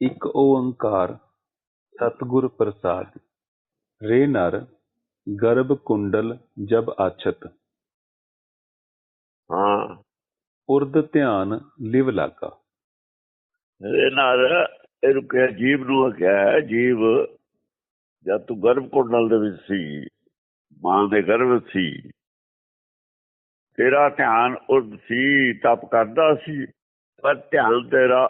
ਇਕ ਓੰਕਾਰ ਸਤਿਗੁਰ ਪ੍ਰਸਾਦਿ। ਰੇ ਨਰ ਗਰਭ ਕੁੰਡਲ ਜਬ ਆਛਤ। ਹਾਂ। ਉਰਦ ਧਿਆਨ ਲਿਵ ਲਾਗਾ। ਇਹ ਨਾਲ ਇਹਨੂੰ ਕਿਹਾ ਜੀਵ ਨੂੰ ਕਿਹਾ ਜੀਵ ਜਦ ਤੂੰ ਗਰਭ ਕੁੰਡਲ ਦੇ ਵਿੱਚ ਸੀ ਮਾਂ ਦੇ ਗਰਭ ਸੀ ਤੇਰਾ ਧਿਆਨ ਉਰਦ ਸੀ ਤਪ ਕਰਦਾ ਸੀ ਪਰ ਧਿਆਨ ਤੇਰਾ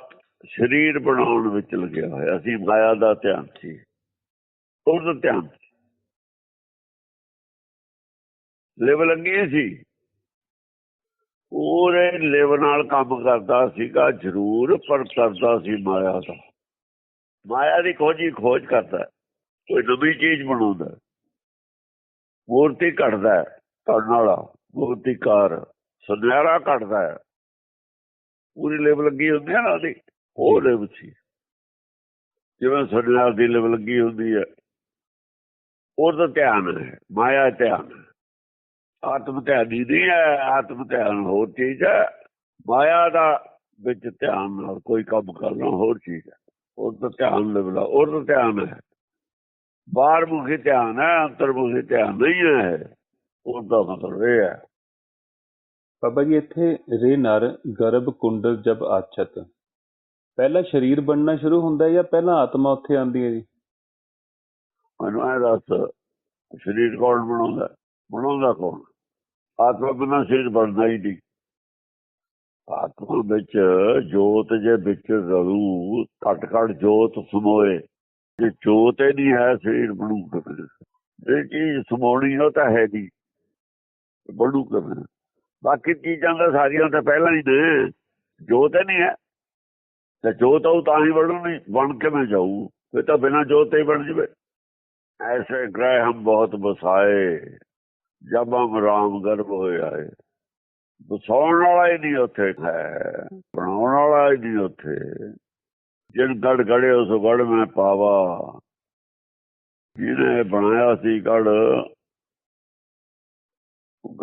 ਸਰੀਰ ਬਣਾਉਣ ਵਿੱਚ ਲੱਗਿਆ ਹੋਇਆ ਸੀ ਮਾਇਆ ਦਾ ਧਿਆਨ ਸੀ। ਉਰਦ ਧਿਆਨ ਸੀ। ਲਿਵ ਸੀ। ਪੂਰੇ ਲਿਵ ਨਾਲ ਕੰਮ ਕਰਦਾ ਸੀਗਾ ਜ਼ਰੂਰ ਪਰ ਕਰਦਾ ਸੀ ਮਾਇਆ ਦਾ। ਮਾਇਆ ਦੀ ਖੋਜੀ ਖੋਜ ਕਰਦਾ ਕੋਈ ਨਵੀਂ ਚੀਜ਼ ਬਣਾਉਂਦਾ ਮੂਰਤੀ ਘੜਦਾ ਹੈ, ਘੜਨ ਵਾਲਾ ਮੂਰਤੀਕਾਰ ਸੁਨਹਿਰਾ ਘੜਦਾ ਪੂਰੀ ਲਿਵ ਲੱਗੀ ਹੁੰਦੀ ਹੈ ਨਾ ਉਹਦੀ। ਉਹ ਲਿਵ ਸੀ ਜਿਵੇਂ ਸੁਨਹਿਰਾ ਦੀ ਲਿਵ ਲੱਗੀ ਹੁੰਦੀ ਹੈ। ਉਹਦਾ ਧਿਆਨ ਹੈ ਮਾਇਆ ਧਿਆਨ ਆਤਮ ਧਿਆਨ ਨਹੀਂ ਹੈ ਆਤਮ ਧਿਆਨ ਹੋਰ ਚੀਜ਼ ਹੈ। ਮਾਇਆ ਦਾ ਵਿੱਚ ਧਿਆਨ ਨਾਲ ਕੋਈ ਕੰਮ ਕਰਨਾ ਹੋਰ ਚੀਜ਼ ਹੈ। ਉਹਦਾ ਧਿਆਨ ਲੈਵਲਾ ਉਹਦਾ ਧਿਆਨ ਹੈ। ਬਾਹਰ ਮੁਖੀ ਧਿਆਨ ਹੈ ਅੰਤਰਮੁਖੀ ਧਿਆਨ ਨਹੀਂ ਹੈ। ਉਹਦਾ ਮਤਲਬ ਇਹ ਹੈ। ਬਾਬਾ ਜੀ ਇੱਥੇ ਰੇ ਨਰ ਗਰਭ ਕੁੰਡਲ ਜਬ ਆਛਤ ਪਹਿਲਾਂ ਸਰੀਰ ਬਣਨਾ ਸ਼ੁਰੂ ਹੁੰਦਾ ਹੈ ਜਾਂ ਪਹਿਲਾਂ ਆਤਮਾ ਉੱਥੇ ਆਉਂਦੀ ਹੈ ਜੀ? ਮੈਨੂੰ ਇਹ ਦੱਸ, ਸਰੀਰ ਕੌਣ ਬਣਾਉਂਦਾ? ਬਣਾਉਂਦਾ ਕੌਣ? ਆਤਮਾ ਬਿਨਾਂ ਸਰੀਰ ਬਣਦਾ ਹੀ ਨਹੀਂ। ਆਤਮਾ ਵਿੱਚ ਜੋਤ ਜੇ ਵਿੱਚ ਰਲੂ, ਘਟ ਘਟ ਜੋਤ ਸਮੋਏ ਜੇ ਜੋਤ ਹੀ ਨਹੀਂ ਹੈ, ਸਰੀਰ ਬਣੂ ਕਿਵੇਂ ਜੇ ਚੀਜ਼ ਸਮਾਉਣੀ ਉਹ ਤਾਂ ਹੈ ਨਹੀਂ। ਬਣੂ ਕਿਵੇਂ ਬਾਕੀ ਚੀਜ਼ਾਂ ਦਾ ਸਾਰੀਆਂ ਤਾਂ ਪਹਿਲਾਂ ਹੀ ਨੇ। ਜੋਤ ਹੀ ਨਹੀਂ ਹੈ। ਤੇ ਜੋਤ ਉਹ ਤਾਂ ਹੀ ਬਣੂ ਬਣ ਕੇ ਮੈਂ ਜਾਊ? ਇਹ ਤਾਂ ਬਿਨਾਂ ਜੋਤ ਹੀ ਬਣ ਜਵੇ। ਐਸੇ ਗ੍ਰਹਿ ਹਮ ਬਹੁਤ ਬਸਾਏ ਜਬ ਹਮ ਰਾਮ ਗਰਭ ਹੋਇਆ ਹੈ ਬਸਾਉਣ ਵਾਲਾ ਹੀ ਨਹੀਂ ਉੱਥੇ ਹੈ ਬਣਾਉਣ ਵਾਲਾ ਹੀ ਨਹੀਂ ਉੱਥੇ। ਜਿਨ ਗੜ ਗੜੇ ਉਸ ਗੜ ਮੈਂ ਪਾਵਾ। ਜਿਹਨੇ ਬਣਾਇਆ ਸੀ ਗੜ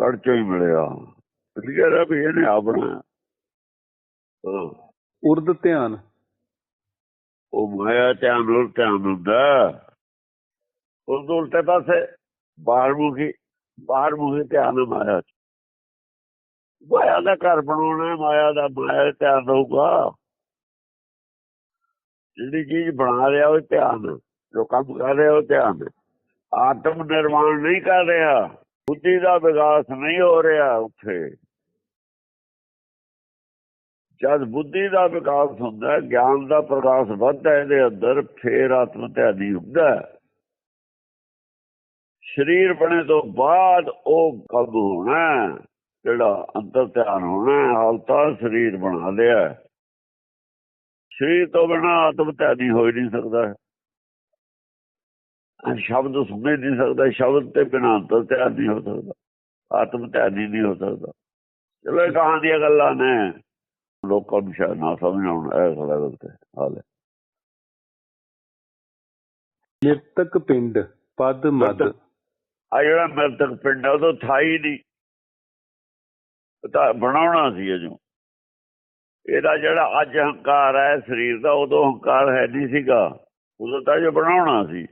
ਗੜ ਚੋਂ ਹੀ ਮਿਲਿਆ। ਕਲੀਅਰ ਹੈ ਵੀ ਇਹਨੇ ਆ ਬਣਾਇਆ। ਹਾਂ, ਉਰਦ ਧਿਆਨ। ਉਹ ਮਾਇਆ ਧਿਆਨ ਨੂੰ ਧਿਆਨ ਹੁੰਦਾ। ਉਸ ਉਲਟੇ ਪਾਸੇ ਬਾਹਰਮੁਖੀ ਬਾਹਰਮੁਖੀ ਧਿਆਨ ਮਾਇਆ ਮਾਇਆ ਦਾ ਘਰ ਬਣਾਉਣਾ, ਮਾਇਆ ਦਾ, ਮਾਇਆ ਧਿਆਨ ਰਹੂਗਾ। ਜਿਹੜੀ ਚੀਜ਼ ਬਣਾ ਰਿਹਾ, ਉਹ ਧਿਆਨ। ਜੋ ਕੰਮ ਕਰ ਰਿਹਾ, ਉਹ ਧਿਆਨ। ਆਤਮ ਨਿਰਮਾਣ ਨਹੀਂ ਕਰ ਰਿਹਾ। ਬੁੱਧੀ ਦਾ ਵਿਕਾਸ ਨਹੀਂ ਹੋ ਰਿਹਾ ਉੱਥੇ। ਜਦ ਬੁੱਧੀ ਦਾ ਵਿਕਾਸ ਹੁੰਦਾ ਗਿਆਨ ਦਾ ਪ੍ਰਕਾਸ਼ ਵੱਧਦਾ ਇਹਦੇ ਅੰਦਰ ਫੇਰ ਆਤਮ ਧਿਆਨੀ ਹੁੰਦਾ ਸਰੀਰ ਬਣੇ ਤੋਂ ਬਾਅਦ ਉਹ ਕੰਮ ਹੋਣਾ ਜਿਹੜਾ ਅੰਦਰ ਧਿਆਨ ਹੋਣਾ ਹੈ, ਸਰੀਰ ਬਣਾ ਲਿਆ ਸਰੀਰ ਤੋਂ ਬਿਨਾ ਆਤਮ ਧਿਆਨੀ ਹੋ ਹੀ ਨਹੀਂ ਸਕਦਾ। ਸ਼ਬਦ ਸੁਣ ਹੀ ਨਹੀਂ ਸਕਦਾ ਸ਼ਬਦ ਤੇ ਬਿਨਾ ਅੰਤਰ ਧਿਆਨ ਨਹੀਂ ਹੋ ਸਕਦਾ ਆਤਮ ਧਿਆਨੀ ਨਹੀਂ ਹੋ ਸਕਦਾ। ਚਲੋ ਇਹ ਕਹਾਂ ਦੀਆਂ ਗੱਲਾਂ ਨੇ। ਲੋਕਾਂ ਨੂੰ ਸ਼ਾਇਦ ਨਾ ਸਮਝ ਆਉਣ ਇਹ ਸਾਡਾ ਗਲਤ ਹੈ। ਹਾਲ ਹੈ ਨਿਰਤਕ ਪਿੰਡ ਪਦ ਮਦ। ਆ ਜਿਹੜਾ ਮਰਤਕ ਪਿੰਡ ਆ ਉਦੋਂ ਥਾਈ ਨਹੀਂ ਉਹ ਤਾਂ ਬਣਾਉਣਾ ਸੀ ਅਜੋ ਇਹਦਾ ਜਿਹੜਾ ਅੱਜ ਹੰਕਾਰ ਹੈ ਸਰੀਰ ਦਾ ਉਦੋਂ ਹੰਕਾਰ ਹੈ ਨਹੀਂ ਸੀਗਾ। ਉਦੋਂ ਤਾਂ ਜੋ ਬਣਾਉਣਾ ਸੀ।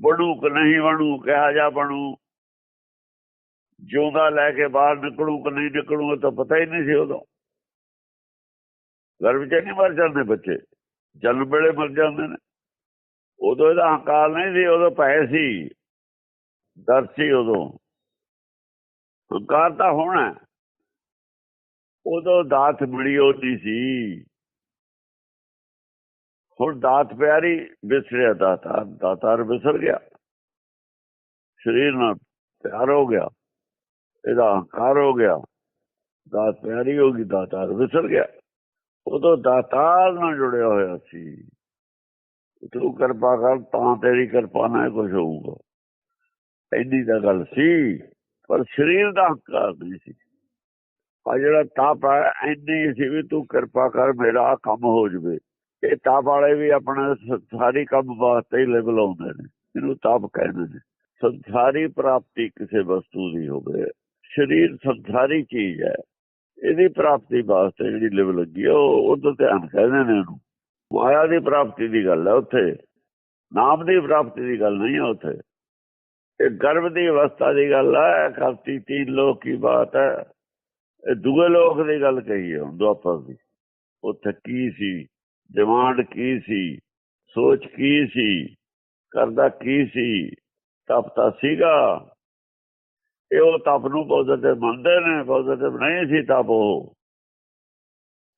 ਬਣੂ ਕਿ ਨਹੀਂ ਬਣੂ ਕਿਹਾ ਜਾ ਬਣੂ। ਜਿਉਂਦਾ ਲੈ ਕੇ ਬਾਹਰ ਨਿਕਲੂ ਕਿ ਨਹੀਂ ਨਿਕਲੂ ਤਾਂ ਪਤਾ ਹੀ ਨਹੀਂ ਸੀ ਉਦੋਂ। ਗਰਭ ਚ ਨਹੀਂ ਮਰ ਜਾਂਦੇ ਬੱਚੇ। ਜਨਮ ਵੇਲੇ ਮਰ ਜਾਂਦੇ ਨੇ। ਉਦੋਂ ਇਹਦਾ ਹੰਕਾਰ ਨਹੀਂ ਸੀ, ਉਦੋਂ ਪਏ ਸੀ। ਦਰਦ ਸੀ ਉਦੋਂ। ਹੰਕਾਰ ਤਾਂ ਹੋਣਾ ਉਦੋਂ ਦਾਤ ਮਿਲੀ ਹੁੰਦੀ ਸੀ। ਹੁਣ ਦਾਤ ਪਿਆਰੀ ਵਿਸਰਿਆ, ਦਾਤਾਰ ਦਾਤਾਰ ਵਿਸਰ ਗਿਆ। ਸਰੀਰ ਨਾਲ ਪਿਆਰ ਹੋ ਗਿਆ। ਇਹਦਾ ਹੰਕਾਰ ਹੋ ਗਿਆ। ਦਾਤ ਪਿਆਰੀ ਹੋ ਗਈ, ਦਾਤਾਰ ਵਿਸਰ ਗਿਆ। ਉਦੋਂ ਦਾਤਾਰ ਨਾਲ ਜੁੜਿਆ ਹੋਇਆ ਸੀ। ਤੂੰ ਕਿਰਪਾ ਕਰ, ਤਾਂ ਤੇਰੀ ਕਿਰਪਾ ਨਾਲ ਕੁਝ ਹੋਊਗਾ। ਇੰਨੀ ਤਾਂ ਗੱਲ ਸੀ, ਪਰ ਸਰੀਰ ਦਾ ਹੰਕਾਰ ਨਹੀਂ ਸੀ। ਆ ਜਿਹੜਾ ਤਾਪ ਹੈ ਸੀ ਵੀ ਤੂੰ ਕਿਰਪਾ ਕਰ, ਮੇਰਾ ਕੰਮ ਹੋ ਜਵੇ। ਇਹ ਤਾਪ ਵਾਲੇ ਵੀ ਆਪਣਾ ਸਾਰੀ ਕੰਮ ਵਾਸਤੇ ਹੀ ਲੈਵਲ ਆਉਂਦੇ ਨੇ, ਇਹਨੂੰ ਤਾਪ ਕਹਿੰਦੇ ਨੇ। ਸੰਸਾਰੀ ਪ੍ਰਾਪਤੀ ਕਿਸੇ ਵਸਤੂ ਦੀ ਹੋਵੇ। ਸਰੀਰ ਸੰਸਾਰੀ ਚੀਜ਼ ਹੈ। ਇਹਦੀ ਪ੍ਰਾਪਤੀ ਵਾਸਤੇ ਜਿਹੜੀ ਲਿਵ ਲੱਗੀ ਉਹ ਉਹਦਾ ਧਿਆਨ ਕਹਿੰਦੇ ਨੇ ਇਹਨੂੰ। ਮਾਇਆ ਦੀ ਪ੍ਰਾਪਤੀ ਦੀ ਗੱਲ ਹੈ ਉੱਥੇ। ਨਾਮ ਦੀ ਪ੍ਰਾਪਤੀ ਦੀ ਗੱਲ ਨਹੀਂ ਹੈ ਉੱਥੇ। ਇਹ ਗਰਭ ਦੀ ਅਵਸਥਾ ਦੀ ਗੱਲ ਹੈ ਕਰਤੀ ਤੀਨ ਲੋਕ ਕੀ ਬਾਤ ਹੈ ਇਹ ਦੂਏ ਲੋਕ ਦੀ ਗੱਲ ਕਹੀ ਹੈ ਹੁਣ ਦੁਆਪਰ ਦੀ ਉੱਥੇ ਕੀ ਸੀ? ਡਿਮਾਂਡ ਕੀ ਸੀ? ਸੋਚ ਕੀ ਸੀ? ਕਰਦਾ ਕੀ ਸੀ? ਤਪਤਾ ਸੀਗਾ। ਇਹ ਉਹ ਤਪ ਨੂੰ ਪੋਜ਼ਿਟਿਵ ਮੰਨਦੇ ਨੇ ਪੋਜ਼ਿਟਿਵ ਨਹੀਂ ਸੀ ਤਪ ਉਹ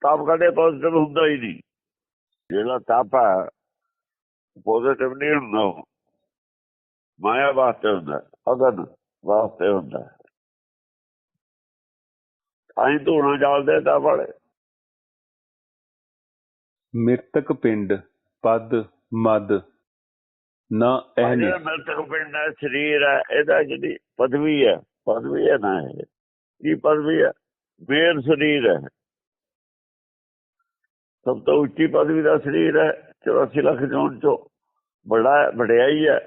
ਤਪ ਕਦੇ ਪੋਜ਼ਿਟਿਵ ਹੁੰਦਾ ਹੀ ਨਹੀਂ ਜਿਹੜਾ ਤਪ ਹੈ ਪੋਜ਼ਿਟਿਵ ਨਹੀਂ ਹੁੰਦਾ ਉਹ। ਮਾਇਆ ਵਾਸਤੇ ਹੁੰਦਾ ਅਗਨ ਵਾਸਤੇ ਹੁੰਦਾ ਹੈ। ਧੂਣਾ ਜਾਲਦੇ ਤਾਂ ਬੜੇ ਮਿਰਤਕ ਪਿੰਡ, ਪਦ ਮਦ ਨਾ ਜਿਹੜਾ ਅਹਨਿ ਮਰਤਕ ਪਿੰਡ ਹੈ ਸਰੀਰ ਹੈ ਇਹਦਾ ਜਿਹੜੀ ਪਦਵੀ ਹੈ ਪਦਵੀ ਹੈ ਨਾ ਇਹ। ਕੀ ਪਦਵੀ ਹੈ? ਮੇਰ ਸਰੀਰ ਹੈ। ਸਭ ਤੋਂ ਉੱਚੀ ਪਦਵੀ ਦਾ ਸਰੀਰ ਹੈ 84 ਲੱਖ ਜੋਨ ਚੋਂ ਬੜਾ ਵਡਿਆਈ ਹੈ।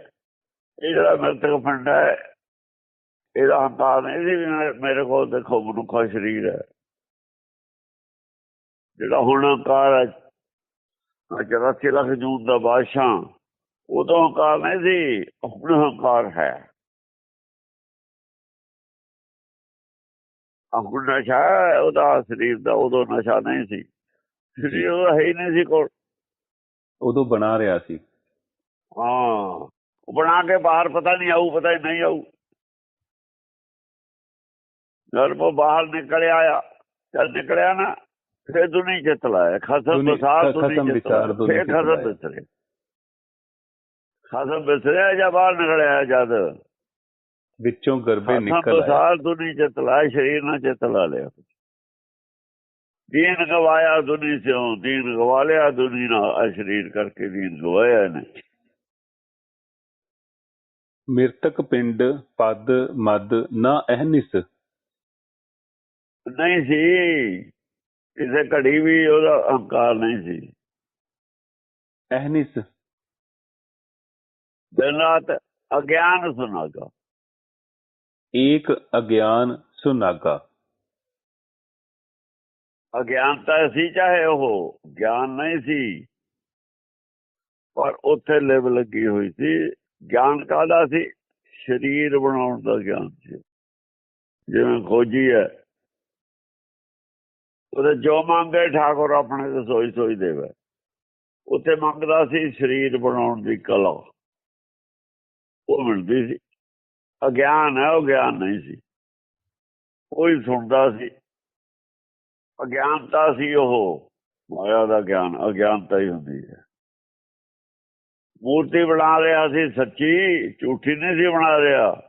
ਇਹ ਜਿਹੜਾ ਮਰਤਕ ਪਿੰਡ ਹੈ ਇਹਦਾ ਹੰਕਾਰ ਨਹੀਂ ਸੀ ਵੀ ਮੇਰੇ ਕੋਲ ਦੇਖੋ ਮਨੁੱਖਾ ਸਰੀਰ ਹੈ। ਜਿਹੜਾ ਹੁਣ ਹੰਕਾਰ ਹੈ 84 ਲੱਖ ਜੂਨ ਦਾ ਬਾਦਸ਼ਾਹ ਉਦੋਂ ਹੰਕਾਰ ਨਹੀਂ ਸੀ ਹੁਣ ਹੰਕਾਰ ਹੈ। ਹੁਣ ਨਸ਼ਾ ਉਹਦਾ ਸਰੀਰ ਦਾ ਉਦੋਂ ਨਸ਼ਾ ਨਹੀਂ ਸੀ। ਸਰੀਰ ਉਹਦਾ ਹੈ ਨਹੀਂ ਸੀ ਕੋਲ। ਉਦੋਂ ਬਣਾ ਰਿਹਾ ਸੀ। ਹਾਂ। ਉਹ ਬਣਾ ਕੇ ਬਾਹਰ ਪਤਾ ਨਹੀਂ ਆਊ ਪਤਾ ਹੀ ਨਹੀਂ ਆਊ। ਜਦ ਉਹ ਬਾਹਰ ਨਿਕਲਿਆ ਆ। ਜਦ ਨਿਕਲਿਆ ਨਾ ਫਿਰ ਦੁਨੀ ਚਿਤ ਲਾਇਆ। ਖਸਮ ਖਸਮ ਦੁਨੀ ਚਿਤ ਫਿਰ ਖਸਮ ਲਾਇਆ। ਖਸਮ ਬਿਸਰਿਆ ਜਾਂ ਬਾਹਰ ਨਿਕਲਿਆ ਜਦ? ਵਿੱਚੋਂ ਖਸਮ ਨਿਕਲ ਆਇਆ ਬਸਾਰ ਦੁਨੀ ਚਿਤ ਲਾਇਆ ਸਰੀਰ ਨਾਲ ਚਿਤ ਲਾ ਲਿਆ। ਦੀਨ ਗਵਾਇਆ ਦੁਨੀ ਸਿਓ ਦੀਨ ਗਵਾ ਲਿਆ ਦੁਨੀ ਨਾਲ ਸਰੀਰ ਕਰਕੇ ਦੀਨ ਗਵਾਇਆ ਇਹਨੇ। ਮਿਰਤਕ ਪਿੰਡ ਪਦ ਮਦ ਨਾ ਅਹਨਿਸ? ਨਹੀਂ ਸੀ। ਕਿਸੇ ਘੜੀ ਵੀ ਉਹਦਾ ਅਹੰਕਾਰ ਨਹੀਂ ਸੀ। ਅਹਨਿਸ? ਦਿਨ ਰਾਤ ਅਗਿਆਨ ਸੁਨਾਗਾ। ਏਕ ਅਗਿਆਨ ਸੁਨਾਗਾ। ਅਗਿਆਨਤਾ ਸੀ ਚਾਹੇ ਉਹ ਗਿਆਨ ਨਹੀਂ ਸੀ ਪਰ ਉੱਥੇ ਲਿਵ ਲੱਗੀ ਹੋਈ ਸੀ। ਗਿਆਨ ਕਾਹਦਾ ਸੀ? ਸਰੀਰ ਬਣਾਉਣ ਦਾ ਗਿਆਨ ਸੀ। ਜਿਵੇਂ ਖੋਜੀ ਹੈ। ਉਹਦੇ ਜੋ ਮੰਗੇ ਠਾਕੁਰ ਆਪਣੇ ਤੇ ਸੋਈ ਸੋਈ ਦੇਵੇ। ਉੱਥੇ ਮੰਗਦਾ ਸੀ ਸਰੀਰ ਬਣਾਉਣ ਦੀ ਕਲਾ। ਉਹ ਮਿਲਦੀ ਸੀ। ਅਗਿਆਨ ਹੈ ਉਹ ਗਿਆਨ ਨਹੀਂ ਸੀ। ਕੋਈ ਸੁਣਦਾ ਸੀ। ਅਗਿਆਨਤਾ ਸੀ ਉਹ। ਮਾਇਆ ਦਾ ਗਿਆਨ ਅਗਿਆਨਤਾ ਹੀ ਹੁੰਦੀ ਹੈ। ਮੂਰਤੀ ਬਣਾ ਰਿਹਾ ਸੀ ਸੱਚੀ ਝੂਠੀ ਨਹੀਂ ਸੀ ਬਣਾ ਰਿਹਾ।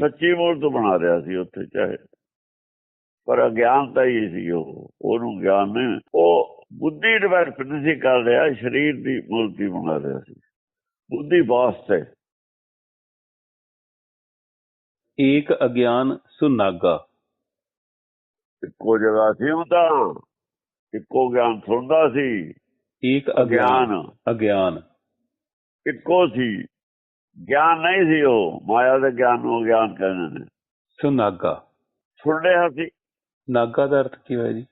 ਸੱਚੀ ਮੂਰਤ ਬਣਾ ਰਿਹਾ ਸੀ ਉੱਥੇ ਚਾਹੇ। ਪਰ ਅਗਿਆਨਤਾ ਹੀ ਸੀ ਉਹ। ਉਹਨੂੰ ਗਿਆਨ ਨਹੀਂ। ਉਹ ਬੁੱਧੀ ਡਿਵੈਲਪ ਨਹੀਂ ਸੀ ਕਰ ਰਿਹਾ ਸਰੀਰ ਦੀ ਮੂਰਤੀ ਬਣਾ ਰਿਹਾ ਸੀ। ਬੁੱਧੀ ਵਾਸਤੇ। ਏਕ ਅਗਿਆਨ ਸੁਨਾਗਾ। ਇੱਕੋ ਜਗ੍ਹਾ ਸੀ ਉਹ ਤਾਂ ਇੱਕੋ ਗਿਆਨ ਸੁਣਦਾ ਸੀ। ਏਕ ਅਗਿਆਨ ਅਗਿਆਨ। ਇੱਕੋ ਸੀ ਗਿਆਨ ਨਹੀਂ ਸੀ ਉਹ ਮਾਇਆ ਦੇ ਗਿਆਨ ਨੂੰ ਗਿਆਨ ਕਹਿੰਦੇ ਨੇ। ਸੁਨਾਗਾ। ਸੁਣ ਰਿਹਾ ਸੀ। ਨਾਗਾ ਦਾ ਅਰਥ ਕੀ ਹੋਇਆ ਜੀ?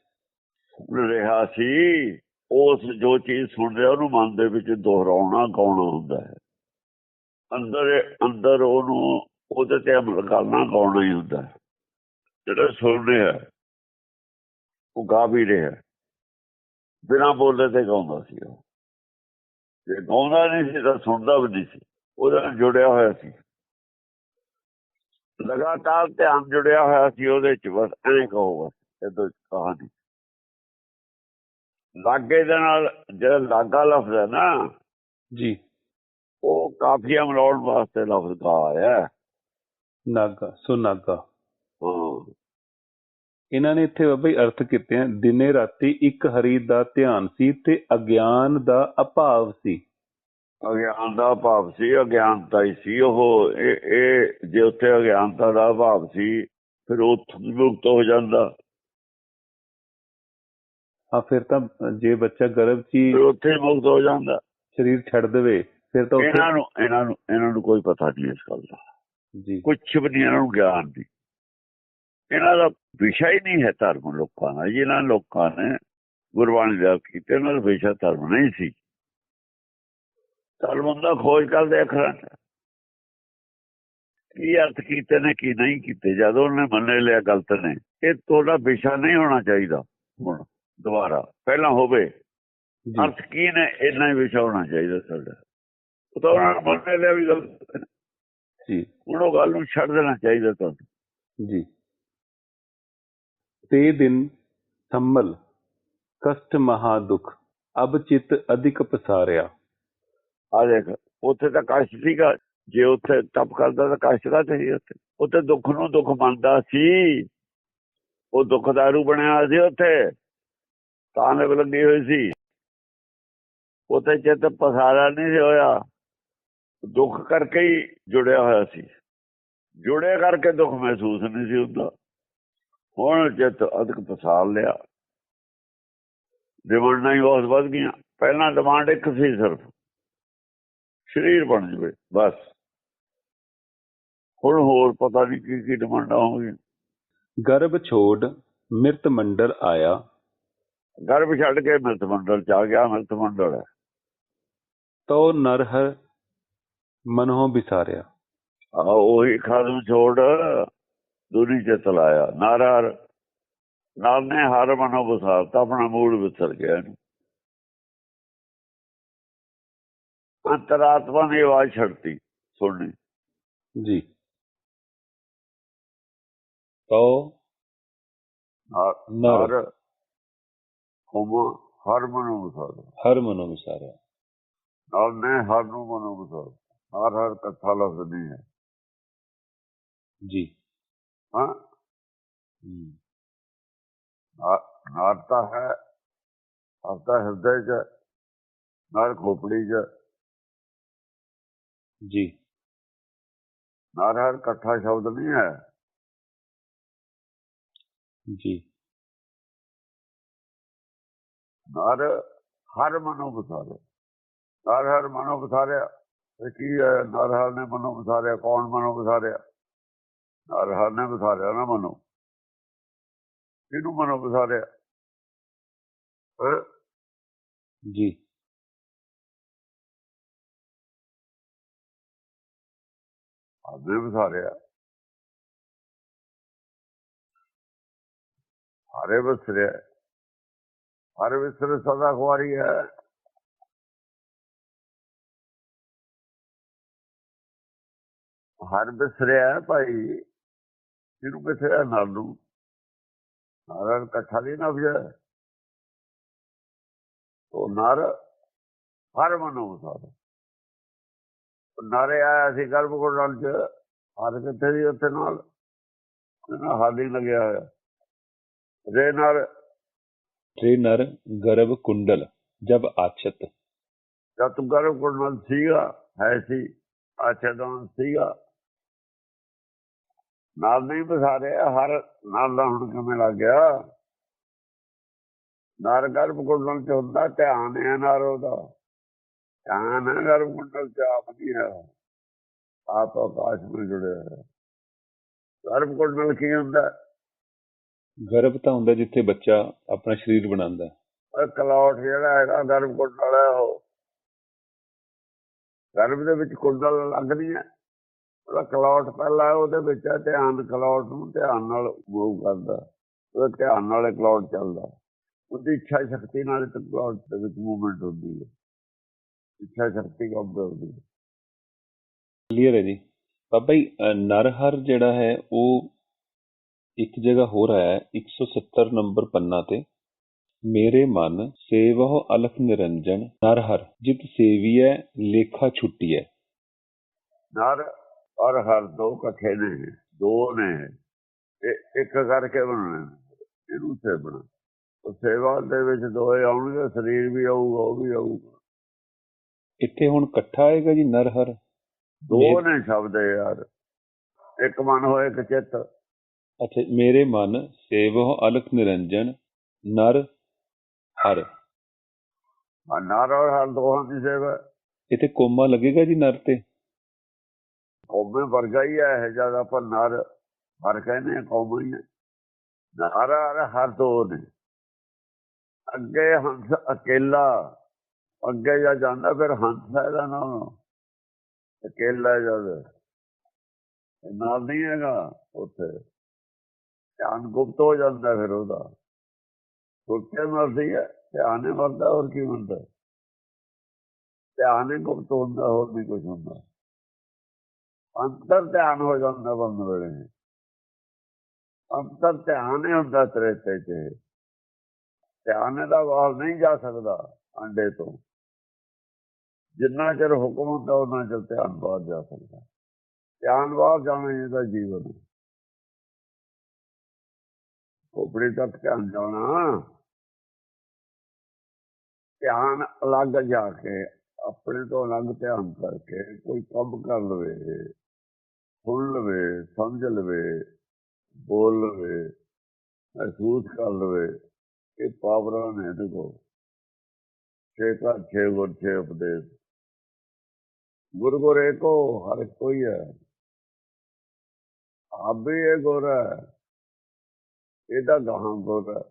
ਸੁਣ ਰਿਹਾ ਸੀ ਉਸ ਜੋ ਚੀਜ਼ ਸੁਣ ਰਿਹਾ ਉਹਨੂੰ ਮਨ ਦੇ ਵਿੱਚ ਦੁਹਰਾਉਣਾ ਗਾਉਣਾ ਹੁੰਦਾ ਹੈ? ਅੰਦਰ ਅੰਦਰ ਉਹਨੂੰ ਉਹਦੇ ਤੇ ਅਮਲ ਕਰਨਾ ਗਾਉਣਾ ਹੀ ਹੁੰਦਾ। ਜਿਹੜਾ ਸੁਣ ਰਿਹਾ ਉਹ ਗਾ ਵੀ ਰਿਹਾ। ਬਿਨਾਂ ਬੋਲੇ ਤੇ ਗਾਉਂਦਾ ਸੀ ਉਹ। ਜੇ ਗਾਉਂਦਾ ਨਹੀਂ ਸੀ ਤਾਂ ਸੁਣਦਾ ਵੀ ਨਹੀਂ ਸੀ। ਉਹਦੇ ਨਾਲ ਜੁੜਿਆ ਹੋਇਆ ਸੀ। ਲਗਾਤਾਰ ਧਿਆਨ ਜੁੜਿਆ ਹੋਇਆ ਸੀ ਉਹਦੇ ਚ ਬਸ ਐਂ ਕਹੋ ਬਸ ਇਹਦੋਂ ਕਹਾਣੀ। ਲਾਗੇ ਦੇ ਨਾਲ ਜਿਹੜਾ ਲਾਗਾ ਲਫ਼ਜ਼ ਹੈ ਨਾ ਜੀ। ਉਹ ਕਾਫੀਆ ਮਿਲਾਉਣ ਵਾਸਤੇ ਲਫ਼ਜ਼ ਕਾ ਆਇਆ। ਨਾਗਾ ਸੁਨਾਗਾ ਹਾਂ। ਇਹਨਾਂ ਨੇ ਇੱਥੇ ਬਾਬਾ ਜੀ ਅਰਥ ਕੀਤੇ ਆ ਦਿਨੇ ਰਾਤੀ ਇੱਕ ਹਰੀ ਦਾ ਧਿਆਨ ਸੀ ਤੇ ਅਗਿਆਨ ਦਾ ਅਭਾਵ ਸੀ। ਅਗਿਆਨ ਦਾ ਭਾਵ ਸੀ ਅਗਿਆਨਤਾ ਹੀ ਸੀ। ਉਹ ਇਹ ਜੇ ਉੱਥੇ ਅਗਿਆਨਤਾ ਦਾ ਭਾਵ ਸੀ ਫਿਰ ਉੱਥੋਂ ਹੀ ਮੁਕਤ ਹੋ ਜਾਂਦਾ। ਹਾਂ ਫਿਰ ਤਾਂ ਜੇ ਬੱਚਾ ਗਰਭ ਫਿਰ ਉੱਥੇ ਮੁਕਤ ਹੋ ਜਾਂਦਾ। ਸਰੀਰ ਛੱਡ ਦੇਵੇ ਫਿਰ ਤਾਂ ਇਹਨਾਂ ਨੂੰ ਇਹਨਾਂ ਨੂੰ ਇਹਨਾਂ ਨੂੰ ਕੋਈ ਪਤਾ ਨਹੀਂ ਇਸ ਗੱਲ ਦਾ। ਜੀ। ਕੁਝ ਵੀ ਨਹੀਂ ਇਹਨਾਂ ਨੂੰ ਗਿਆਨ ਦੀ ਇਹਨਾਂ ਦਾ ਵਿਸ਼ਾ ਹੀ ਨਹੀਂ ਹੈ ਧਰਮ ਲੋਕਾਂ ਦਾ। ਜਿਹਨਾਂ ਲੋਕਾਂ ਨੇ ਗੁਰਬਾਣੀ ਦਾ ਕੀਤੇ ਨਾਲ ਵਿਸ਼ਾ ਧਰਮ ਨਹੀਂ ਸੀ। ਧਰਮ ਦਾ ਖੋਜ ਕਰਦੇ ਕੀ ਅਰਥ ਕੀਤੇ ਨੇ ਕੀ ਨਹੀਂ ਕੀਤੇ। ਜਦੋਂ ਉਹਨੇ ਮੰਨੇ ਲਿਆ ਗਲਤ ਨੇ ਇਹ ਤੁਹਾਡਾ ਵਿਸ਼ਾ ਨਹੀਂ ਹੋਣਾ ਚਾਹੀਦਾ ਹੁਣ ਦੁਬਾਰਾ। ਪਹਿਲਾਂ ਹੋਵੇ। ਅਰਥ ਕੀ ਨੇ ਇੰਨਾ ਹੀ ਵਿਸ਼ਾ ਹੋਣਾ ਚਾਹੀਦਾ ਸਾਡਾ। ਉਹ ਤਾਂ ਉਹਨਾਂ ਨੇ ਮੰਨ ਲਿਆ ਵੀ ਗਲਤ ਨੇ। ਜੀ। ਹੁਣ ਉਹ ਗੱਲ ਨੂੰ ਛੱਡ ਦੇਣਾ ਚਾਹੀਦਾ ਤੁਹਾਨੂੰ। ਜੀ। ਤੇ ਦਿਨ ਸੰਮਲ ਕਸ਼ਟ ਮਹਾ ਦੁਖ ਅਬ ਚਿਤ ਅਧਿਕ ਪਸਾਰਿਆ। ਆ ਦੇਖ ਉੱਥੇ ਤਾਂ ਕਸ਼ਟ ਸੀਗਾ। ਜੇ ਉੱਥੇ ਤਪ ਕਰਦਾ ਤਾਂ ਕਸ਼ਟ ਦਾ ਸੀ ਉੱਥੇ? ਉੱਥੇ ਦੁੱਖ ਨੂੰ ਦੁੱਖ ਮੰਨਦਾ ਸੀ। ਉਹ ਦੁੱਖਦਾਰੂ ਬਣਿਆ ਸੀ ਉੱਥੇ। ਤਾਂ ਲਗ ਹੋਈ ਸੀ। ਉੱਥੇ ਚਿੱਤ ਪਸਾਰਾ ਨਹੀਂ ਹੋਇਆ। ਦੁੱਖ ਕਰਕੇ ਹੀ ਜੁੜਿਆ ਹੋਇਆ ਸੀ। ਜੁੜੇ ਕਰਕੇ ਦੁੱਖ ਮਹਿਸੂਸ ਨਹੀਂ ਸੀ ਹੁੰਦਾ। ਹੁਣ ਚਿੱਤ ਅਧਿਕ ਪਸਾਰ ਲਿਆ। ਡਿਮਾਂਡਾਂ ਹੀ ਬਹੁਤ ਵੱਧ ਗਈਆਂ। ਪਹਿਲਾਂ ਡਿਮਾਂਡ ਇੱਕ ਸੀ ਸਿਰਫ। ਸਰੀਰ ਬਣ ਜਵੇ ਬਸ। ਹੁਣ ਹੋਰ ਪਤਾ ਨਹੀਂ ਕੀ ਕੀ ਡਿਮਾਂਡਾਂ ਹੋਣਗੀਆਂ ਗਰਭ ਛੋੜ ਮਿਰਤ ਮੰਡਲ ਆਇਆ। ਗਰਭ ਛੱਡ ਕੇ ਮਿਰਤ ਮੰਡਲ ਚ ਆ ਗਿਆ। ਮਿਰਤ ਮੰਡਲ ਹੈ। ਤੋ ਨਰਹਰ ਮਨੋਂ ਵਿਸਾਰਿਆ। ਆ ਉਹੀ ਖਾਦਮ ਛੋੜ ਦੂਰੀ ਚ ਤਲਾਇਆ। ਨਾਰਾਰ ਨਾਲ ਨੇ ਹਰ ਮਨੋ ਬਸਾਰਤਾ ਆਪਣਾ ਮੂਡ ਵਿਸਰ ਗਿਆ ਅੰਤਰਾਤਮਾ ਨੇ ਆਵਾਜ਼ ਛੱਡਤੀ ਸੁਣਨੀ ਜੀ। ਤੋ ਨਰ। ਹੁਮ ਹਰ ਮਨੋ ਬਸਾਰ ਹਰ ਮਨੋਂ ਵਿਸਾਰਿਆ। ਨਾਲ ਨੇ ਹਰ ਨੂੰ ਮਨੋ ਬਸਾਰ ਹਰ ਹਰ ਕਥਾ ਲਫ਼ਜ਼ ਨਹੀਂ ਹੈ। ਜੀ। ਹਾਂ। ਨਾਰਤਾ ਹੈ ਆਪਦਾ ਹਿਰਦੇ ਚ ਨਾਲ ਖੋਪੜੀ ਚ। ਜੀ। ਨਾਰ ਹਰ ਇਕੱਠਾ ਸ਼ਬਦ ਨਹੀਂ ਹੈ। ਜੀ। ਨਾਰ ਹਰ ਮਨੋਂ ਬਸਾਰੇ ਨਾਰ ਹਰ ਮਨੋਂ ਬਸਾਰਿਆ ਇਹ ਕੀ ਹੈ? ਨਾਰ ਹਰ ਨੇ ਮਨੋਂ ਬਸਾਰਿਆ ਕੌਣ ਮਨੋਂ ਬਸਾਰਿਆ ਨਾਰ ਹਰ ਨੇ ਬਸਾਰਿਆ ਨਾ ਮਨੋਂ। ਕਿਹਨੂੰ ਮਨੋਂ ਬਸਾਰਿਆ ਹੈਂ? ਜੀ। ਆਪੇ ਬਸਾਰਿਆ ਹਰੇ ਬਸਰਿਆ ਹਰ ਵਿਸਰ ਸਦਾ ਖੁਆਰੀ ਹੈ। ਹਰ ਬਿਸਰਿਆ ਭਾਈ ਜਿਹਨੂੰ ਬਿਸਰਿਆ ਨਾਲ ਨਾਰ ਇਕੱਠਾ ਨਹੀਂ ਨਾ ਗਿਆ ਉਹ ਨਾਰ ਹਰ ਮਨੋਂ ਬਸਾਰਿਆ ਨਾਰੇ ਆਇਆ ਸੀ ਗਰਭਗੁੰਡਲ ਚ ਹਰ ਕਿੱਥੇ ਦੀ ਉੱਥੇ ਨਾਲ? ਹਾਲੀ ਲੱਗਿਆ ਹੋਇਆ। ਰੇ ਨਾਲ ਤੇ ਨਰ ਗਰਭ ਕੁੰਡਲ ਜਬ ਆਛਤ। ਜਦ ਤੂੰ ਗਰਭਗੁੰਡਲ ਸੀਗਾ ਹੈ ਸੀ ਆਛੇਦਾਨ ਸੀਗਾ ਨਾਲ ਨਹੀਂ ਬਸਾਰੇ ਹਰ ਨਾਲ ਦਾ ਹੁਣ ਕਿਵੇਂ ਲੱਗ ਗਿਆ? ਨਾਰ ਗਰਭਗੁੰਡਲ ਚ ਹੁੰਦਾ ਧਿਆਨ ਹੈ ਨਾਰ ਉਹਦਾ। ਧਿਆਨ ਹੈ ਗਰਭਗੁੰਡਲ ਚ ਆਪ ਨਹੀਂ ਹੈ। ਆਪ ਆਕਾਸ਼ ਨਾਲ ਜੁੜਿਆ ਹੈ ਗਰਭਗੁੰਡਲ ਕੀ ਹੁੰਦਾ? ਗਰਭ ਤਾਂ ਹੁੰਦਾ ਜਿੱਥੇ ਬੱਚਾ ਆਪਣਾ ਸਰੀਰ ਬਣਾਉਂਦਾ ਹੈ। ਕਲੌਟ ਜਿਹੜਾ ਹੈਗਾ ਗਰਭ ਕੁੰਡਲ ਹੈ ਉਹ। ਗਰਭ ਦੇ ਵਿੱਚ ਕੁੰਡਲ ਲੱਗਦੀ ਹੈ। ਉਹਦਾ ਕਲੌਟ ਪਹਿਲਾਂ ਉਹਦੇ ਵਿੱਚ ਹੈ ਧਿਆਨ ਕਲੌਟ ਨੂੰ ਧਿਆਨ ਨਾਲ ਮੂਵ ਕਰਦਾ। ਉਹਦੇ ਧਿਆਨ ਨਾਲ ਕਲੌਟ ਚੱਲਦਾ। ਉਹਦੀ ਇੱਛਾ ਸ਼ਕਤੀ ਨਾਲ ਕਲੌਟ ਦੇ ਵਿੱਚ ਮੂਵਮੈਂਟ ਹੁੰਦੀ ਹੈ। ਇੱਛਾ ਸ਼ਕਤੀ ਕੰਮ ਕਰਦੀ ਹੈ। ਕਲੀਅਰ ਹੈ ਜੀ। ਬਾਬਾ ਜੀ ਨਰਹਰ ਜਿਹੜਾ ਹੈ ਉਹ ਇੱਕ ਜਗ੍ਹਾ ਹੋ ਰਿਹਾ ਹੈ 170 ਨੰਬਰ ਪੰਨਾ ਤੇ। ਮੇਰੇ ਮਨ ਸੇਵਹੁ ਅਲਖ ਨਿਰੰਜਨ ਨਰਹਰ ਜਿਤ ਸੇਵੀਐ ਲੇਖਾ ਛੁੱਟੀਐ। ਨਰ ਔਰ ਹਰ ਦੋ ਇਕੱਠੇ ਨੇ ਦੋ ਨੇ ਇੱਕ ਕਰਕੇ ਬਣਨੇ। ਇਹਨੂੰ ਸੇਵਣਾ ਉਹ ਸੇਵਾ ਦੇ ਵਿੱਚ ਦੋਏ ਆਉਣਗੇ ਸਰੀਰ ਵੀ ਆਊਗਾ ਉਹ ਵੀ ਆਊਗਾ। ਇੱਥੇ ਹੁਣ ਇਕੱਠਾ ਆਏਗਾ ਜੀ ਨਰਹਰ ਦੋ ਮੇ- ਨੇ ਸ਼ਬਦ ਯਾਰ ਇੱਕ ਮਨ ਹੋਏ ਇੱਕ ਚਿੱਤ। ਅੱਛਾ ਮੇਰੇ ਮਨ ਸੇਵਹੁ ਅਲਖ ਨਿਰੰਜਨ ਨਰ ਹਰ। ਨਰ ਔਰ ਹਰ ਦੋਹਾਂ ਦੀ ਸੇਵਾ। ਇੱਥੇ ਕੋਮਾ ਲੱਗੇਗਾ ਜੀ ਨਰ ਤੇ? ਕੌਮੇ ਵਰਗਾ ਹੀ ਹੈ, ਇਹ ਜ਼ਿਆਦਾ ਪਰ ਨਰ ਹਰ ਕਹਿੰਦੇ ਆ ਕੌਮ ਹੀ ਹੈ। ਨਰ ਔਰ ਹਰ ਦੋ ਨੇ। ਅੱਗੇ ਹੰਸ ਅਕੇਲਾ, ਅੱਗੇ ਜਾ ਜਾਂਦਾ ਫਿਰ ਹੰਸ ਹੈ ਦਾ ਨਾਮ ਅਕੇਲਾ ਜਦ ਨਾਲ ਨਹੀਂ ਹੈਗਾ ਉੱਥੇ। ਧਿਆਨ ਗੁਪਤ ਹੋ ਜਾਂਦਾ ਫਿਰ ਉਹਦਾ। ਸੁੱਤੇ ਮਰਦੀ ਹੈ, ਧਿਆਨ ਹੀ ਮਰਦਾ ਹੋਰ ਕੀ ਹੁੰਦਾ ਧਿਆਨ ਹੀ ਗੁਪਤ ਹੁੰਦਾ, ਹੋਰ ਨਹੀਂ ਕੁਝ ਹੁੰਦਾ। ਅੰਤਰ ਧਿਆਨ ਹੋ ਜਾਂਦਾ ਬੰਦ ਵੇਲੇ। ਅੰਤਰ ਧਿਆਨ ਹੀ ਹੁੰਦਾ ਤ੍ਰੇਤੇ ਚ। ਧਿਆਨ ਦਾ ਬਾਹਰ ਨਹੀਂ ਜਾ ਸਕਦਾ ਅੰਡੇ ਤੋਂ। ਜਿੰਨਾ ਚਿਰ ਹੁਕਮ ਹੁੰਦਾ ਉਹਨਾਂ ਚਿਰ ਧਿਆਨ ਬਾਹਰ ਜਾ ਸਕਦਾ। ਧਿਆਨ ਬਾਹਰ ਜਾਣਾ ਇਹਦਾ ਜੀਵਨ। ਹੈ ਤੱਕ ਧਿਆਨ ਜਾਣਾ। ਧਿਆਨ ਅਲੱਗ ਜਾ ਕੇ, ਆਪਣੇ ਤੋਂ ਅਲੱਗ ਧਿਆਨ ਕਰਕੇ, ਕੋਈ ਕੰਮ ਕਰ ਲਵੇ। ਸੁਣ ਲਵੇ ਸਮਝ ਲਵੇ ਬੋਲ ਲਵੇ ਮਹਿਸੂਸ ਕਰ ਲਵੇ ਇਹ ਪਾਵਰਾਂ ਨੇ ਦੇਖੋ ਛੇ ਕਾ ਛੇ ਗੁਰ ਛੇ ਉਪਦੇਸ਼ ਗੁਰ ਗੁਰ ਏਕੋ ਹਰ ਕੋਈ ਹੈ ਆਪ ਵੀ ਇਹ ਗੁਰ ਹੈ ਇਹਦਾ ਗਾਹਾਂ ਗੁਰ ਹੈ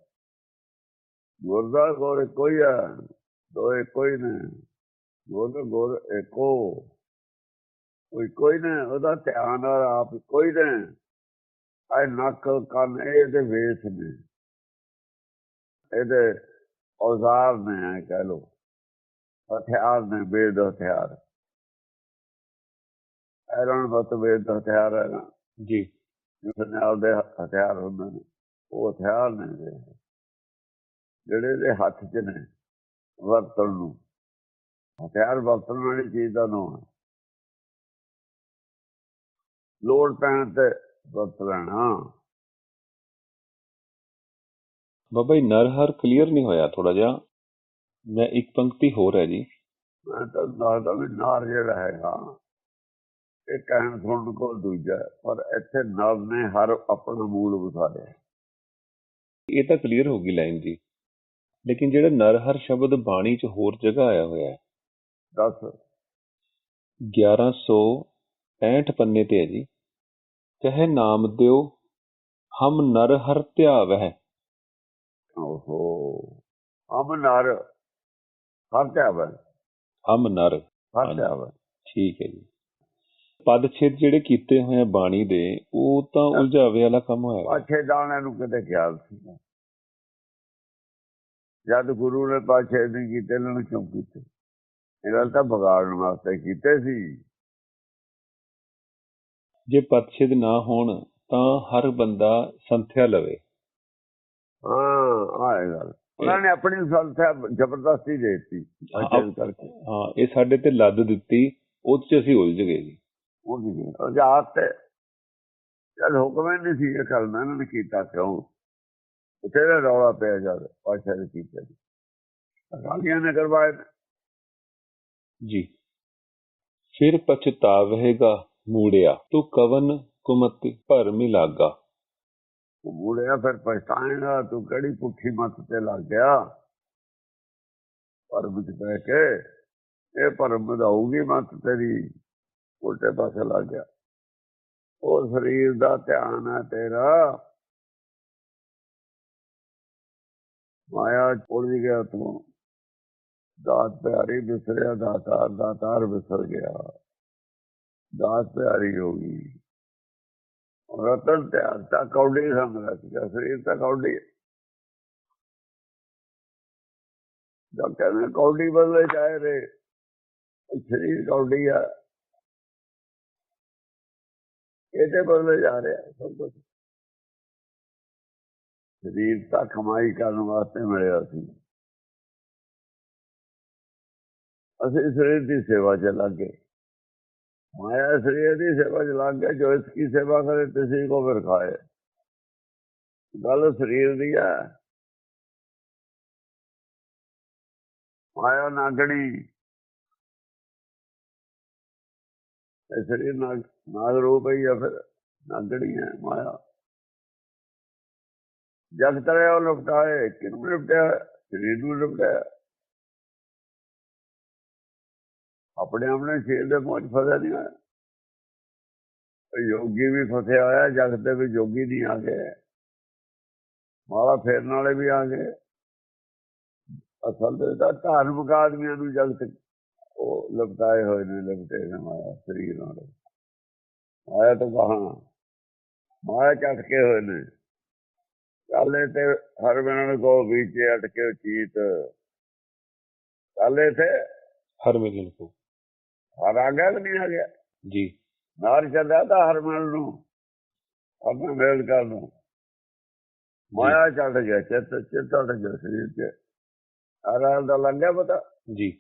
ਗੁਰ ਦਾ ਗੁਰ ਕੋਈ ਹੈ ਇੱਕੋ ਹੀ ਨੇ ਗੁਰ ਗੁਰ ਏਕੋ ਕੋਈ ਕੋਈ ਨੇ ਉਹਦਾ ਧਿਆਨ ਔਰ ਆਪ ਕੋਈ ਨੇ। ਇਹ ਨੱਕ ਕੰਨ ਇਹਦੇ ਵੇਸ ਨੇ। ਇਹਦੇ ਔਜ਼ਾਰ ਨੇ ਕਹਿ ਲੋ ਹਥਿਆਰ ਨੇ ਬੇਦ ਹਥਿਆਰ। ਐਰਨ ਬਤ ਬੇਦ ਹਥਿਆਰ ਹੈ ਨਾ। ਜੀ। ਜਿਸ ਨਾਲ ਦੇ ਹਥਿਆਰ ਹੁੰਦੇ ਨੇ ਉਹ ਹਥਿਆਰ ਨੇ। ਜਿਹੜੇ ਦੇ ਹੱਥ 'ਚ ਨੇ ਵਰਤਣ ਨੂੰ। ਹਥਿਆਰ ਵਰਤਣ ਵਾਲੀ ਚੀਜ਼ ਦਾ ਨਾਮ ਹੈ। ਲੋੜ ਪੈਣ ਤੇ ਵਰਤ ਲੈਣਾ। ਬਾਬਾ ਜੀ ਨਰਹਰ ਕਲੀਅਰ ਨਹੀਂ ਹੋਇਆ ਥੋੜਾ ਜਿਹਾ। ਮੈਂ ਇੱਕ ਪੰਕਤੀ ਹੋਰ ਹੈ ਜੀ। ਮੈਂ ਤਾਂ ਦੱਸਦਾ ਵੀ ਨਾਰ ਜਿਹੜਾ ਹੈਗਾ ਇਹ ਕਹਿਣ ਸੁਣਨ ਕੋਲ ਦੂਜਾ ਪਰ ਇੱਥੇ ਨਰ ਨੇ ਹਰ ਆਪਣਾ ਮੂਲ ਵਿਸਾਰਿਆ। ਇਹ ਤਾਂ ਕਲੀਅਰ ਹੋ ਗਈ ਲਾਈਨ ਜੀ। ਲੇਕਿਨ ਜਿਹੜਾ ਨਰਹਰ ਸ਼ਬਦ ਬਾਣੀ 'ਚ ਹੋਰ ਜਗ੍ਹਾ ਆਇਆ ਹੋਇਆ ਹੈ। ਦੱਸ। 1165 ਪੰਨੇ ਤੇ ਹੈ ਜੀ। ਕਹੇ ਨਾਮ ਦਿਓ ਹਮ ਨਰਹਰ ਧਿਆਵਹਿ। ਓਹੋ ਹਮ ਨਰ ਹਰ ਧਿਆਵੈ ਹਮ ਨਰ ਹਰ ਹਾਂਜੀ। ਧਿਆਵੈ ਠੀਕ ਹੈ ਜੀ। ਪਦ ਛੇਦ ਜਿਹੜੇ ਕੀਤੇ ਹੋਏ ਆ ਬਾਣੀ ਦੇ ਉਹ ਤਾਂ ਉਲਝਾਵੇ ਵਾਲਾ ਕੰਮ ਹੋਇਆ। ਪਾਛੇ ਦਾਣੇ ਨੂੰ ਕਿਤੇ ਖਿਆਲ ਸੀ ਜਦ ਗੁਰੂ ਨੇ ਪਾਛੇ ਨਹੀਂ ਕੀਤੇ ਇਹਨਾਂ ਨੂੰ ਕਿਉਂ ਕੀਤੇ? ਇਹ ਗੱਲ ਤਾਂ ਵਿਗਾੜਨ ਵਾਸਤੇ ਕੀਤੇ ਸੀ। ਜੇ ਪਦ ਛੇਦ ਨਾ ਹੋਣ ਤਾਂ ਹਰ ਬੰਦਾ ਸੰਥਿਆ ਲਵੇ। ਹਾਂ ਆਏ ਗੱਲ। ਉਹਨਾਂ ਨੇ ਆਪਣੀ ਸੰਸਥਾ ਜ਼ਬਰਦਸਤੀ ਦੇ ਦਿੱਤੀ ਕਰਕੇ। ਹਾਂ ਇਹ ਸਾਡੇ ਤੇ ਲੱਦ ਦਿੱਤੀ ਉਹ 'ਚ ਅਸੀਂ ਉਲਝ ਗਏ ਜੀ। ਉਹਦੀ ਆਜ਼ਾਦ ਤੇ ਜਦ ਹੁਕਮ ਹੀ ਨਹੀਂ ਸੀ ਇਹ ਕਰਨਾ ਇਹਨਾਂ ਨੇ ਕੀਤਾ ਕਿਉਂ? ਤੇਰੇ ਰੌਲਾ ਪਿਆ ਜਦ ਪਾਛੇ ਨੇ ਕੀਤਾ ਅਕਾਲੀਆਂ ਨੇ ਕਰਵਾਏ। ਜੀ। ਫਿਰ ਪਛਤਾਵੇਗਾ। ਮੂੜਿਆ, ਤੂੰ ਕਵਨ ਕੁਮਤ ਭਰਮੀ ਲਾਗਾ। ਉਹ ਬੁੜਿਆ ਫਿਰ ਪਛਤਾਏਗਾ, ਤੂੰ ਕਿਹੜੀ ਪੁੱਠੀ ਮੱਤ ਤੇ ਲੱਗ ਗਿਆ? ਪਰ ਵਿੱਚ ਪੈ ਕੇ ਇਹ ਭਰਮ ਵਧਾਊਗੀ ਮੱਤ ਤੇਰੀ, ਉਲਟੇ ਪਾਸੇ ਲੱਗ ਗਿਆ। ਉਹ ਸਰੀਰ ਦਾ ਧਿਆਨ ਹੈ ਤੇਰਾ। ਮਾਇਆ ਉਲਝ ਗਿਆ ਤੂੰ। ਦਾਤ ਪਿਆਰੀ ਵਿਸਰਿਆ ਦਾਤਾਰ ਦਾਤਾਰ ਵਿਸਰ ਗਿਆ। ਦਾਤ ਪਿਆਰੀ ਹੋ ਗਈ ਰਤਨ ਧਿਆਨ ਤਾਂ ਕੌਡੀ ਸਮਝਦਾ ਸੀਗਾ ਸਰੀਰ ਤਾਂ ਕੌਡੀ ਹੈ ਜਦ ਕਹਿੰਦੇ ਕੌਡੀ ਬਦਲੇ ਚਾਹੇ ਰੇ ਉਹ ਸਰੀਰ ਕੌਡੀ ਆ ਇਹਦੇ ਬਦਲੇ ਜਾ ਰਿਹਾ ਸਭ ਕੁਝ ਸਰੀਰ ਤਾਂ ਕਮਾਈ ਕਰਨ ਵਾਸਤੇ ਮਿਲਿਆ ਸੀ ਅਸੀਂ ਸਰੀਰ ਦੀ ਸੇਵਾ 'ਚ ਲੱਗ ਗਏ ਮਾਇਆ ਸਰੀਰ ਦੀ ਸੇਵਾ 'ਚ ਲੱਗ ਗਏ ਜੋ ਇਸ ਕੀ ਸੇਵਾ ਕਰੇ ਤੁਸੀਂ ਕੋ ਫਿਰ ਖਾਏ ਗੱਲ ਸਰੀਰ ਦੀ ਹੈ ਮਾਇਆ ਨਾਗਣੀ ਇਹ ਸਰੀਰ ਨਾਗ ਨਾਗ ਰੂਪ ਹੀ ਆ ਫਿਰ ਨਾਗਣੀ ਹੈ ਮਾਇਆ ਜਗ ਤਰੇ ਉਹ ਆਪਣੇ ਆਪਣੇ ਸ਼ੇਰ ਦੇ ਮੋਚ ਫਸਿਆ ਨਹੀਂ ਹੋਇਆ। ਯੋਗੀ ਵੀ ਫਸਿਆ ਹੋਇਆ ਜਗ ਤੇ ਵੀ ਯੋਗੀ ਨਹੀਂ ਆ ਗਏ ਮਾਲਾ ਫੇਰਨ ਵਾਲੇ ਵੀ ਆ ਗਏ। ਅਸਲ ਦੇ ਤਾਂ ਧਾਰਮਿਕ ਆਦਮੀਆਂ ਨੂੰ ਜਗਤ ਉਹ ਲਪਟਾਏ ਹੋਏ ਨੇ, ਲਪਟੇ ਨੇ ਮਾਇਆ, ਸਰੀਰ ਨਾਲ। ਮਾਇਆ ਤੋਂ ਕਹਾਂ ਮਾਇਆ ਚਟਕੇ ਹੋਏ ਨੇ। ਕਾਲੇ ਤੇ ਹਰ ਵੇਲੇ ਕੋ ਵਿੱਚ ਅਟਕੇ ਚੀਤ। ਕਾਲੇ ਤੇ ਹਰ ਮਿਲਨ ਕੋ ਹਰ ਆ ਗਿਆ ਕਿ ਨਹੀਂ ਆ ਗਿਆ ਜੀ। ਨਾਰ ਚੱਲਿਆ ਤਾਂ ਹਰ ਮਿਲ ਨੂੰ ਆਪਣੇ ਮੇਲ ਕਰ ਨੂੰ ਮਾਇਆ ਚੱਲ ਗਿਆ ਚਿੱਤ ਚਿੱਤ ਉੱਡ ਗਿਆ ਸਰੀਰ ਤੇ। ਹਰ ਦਾ ਲੰਘਿਆ ਪਤਾ। ਜੀ।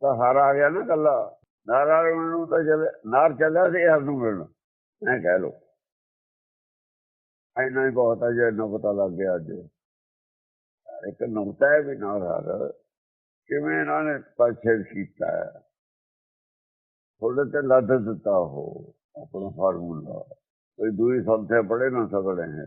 ਤਾਂ ਹਰ ਆ ਗਿਆ ਨਾ ਕੱਲਾ ਨਾਰਾਇਣ ਨੂੰ ਤਾਂ ਚੱਲੇ ਨਾਰ ਚੱਲਿਆ ਸੀ ਹਰ ਨੂੰ ਮਿਲਣ। ਐ ਕਹਿ ਲੋ ਐਨਾ ਹੀ ਬਹੁਤ ਹੈ ਜੇ ਇੰਨਾ ਪਤਾ ਲੱਗ ਗਿਆ ਅੱਜ। ਇੱਕ ਨੁਕਤਾ ਹੈ ਵੀ ਨਾਰ ਹਰ। ਕਿਵੇਂ ਇਹਨਾਂ ਨੇ ਪਰਛੇਦ ਕੀਤਾ ਹੈ? ਥੋੜੇ ਤੇ ਲੱਦ ਦਿੱਤਾ ਉਹ ਆਪਣਾ ਫਾਰਮੂਲਾ। ਕੋਈ ਦੂਰੀ ਸੰਥੇ ਪੜੇ ਨਾ ਸਕੜੇ ਹੈ